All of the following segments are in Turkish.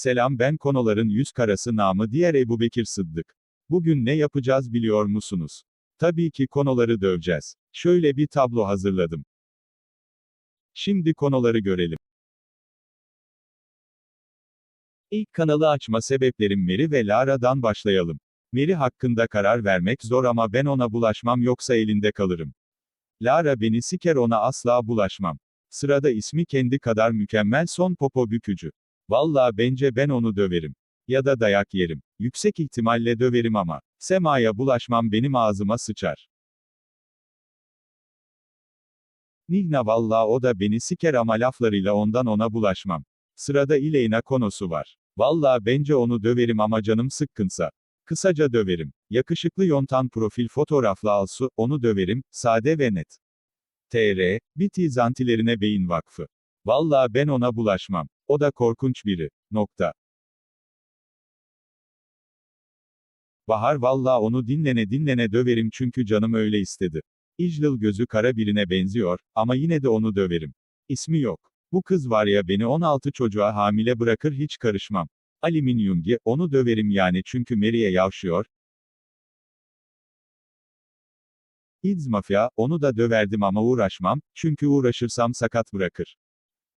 Selam ben konuların yüz karası namı diğer Ebu Bekir Sıddık. Bugün ne yapacağız biliyor musunuz? Tabii ki konuları döveceğiz. Şöyle bir tablo hazırladım. Şimdi konuları görelim. İlk kanalı açma sebeplerim Meri ve Lara'dan başlayalım. Meri hakkında karar vermek zor ama ben ona bulaşmam yoksa elinde kalırım. Lara beni siker ona asla bulaşmam. Sırada ismi kendi kadar mükemmel son popo bükücü. Valla bence ben onu döverim. Ya da dayak yerim. Yüksek ihtimalle döverim ama. Sema'ya bulaşmam benim ağzıma sıçar. Nihna valla o da beni siker ama laflarıyla ondan ona bulaşmam. Sırada Ileyna konusu var. Valla bence onu döverim ama canım sıkkınsa. Kısaca döverim. Yakışıklı yontan profil fotoğraflı Alsu, onu döverim, sade ve net. TR, Biti zantilerine beyin vakfı. Valla ben ona bulaşmam. O da korkunç biri. Nokta. Bahar valla onu dinlene dinlene döverim çünkü canım öyle istedi. İclıl gözü kara birine benziyor, ama yine de onu döverim. İsmi yok. Bu kız var ya beni 16 çocuğa hamile bırakır hiç karışmam. Alüminyumgi, onu döverim yani çünkü Mary'e yavşıyor. İdz Mafya, onu da döverdim ama uğraşmam, çünkü uğraşırsam sakat bırakır.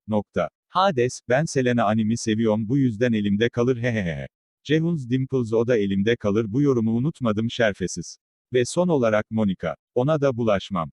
Nokta. Hades, ben Selena animi seviyorum bu yüzden elimde kalır hehehe. Cehuns Dimples o da elimde kalır bu yorumu unutmadım şerfesiz. Ve son olarak Monica. Ona da bulaşmam.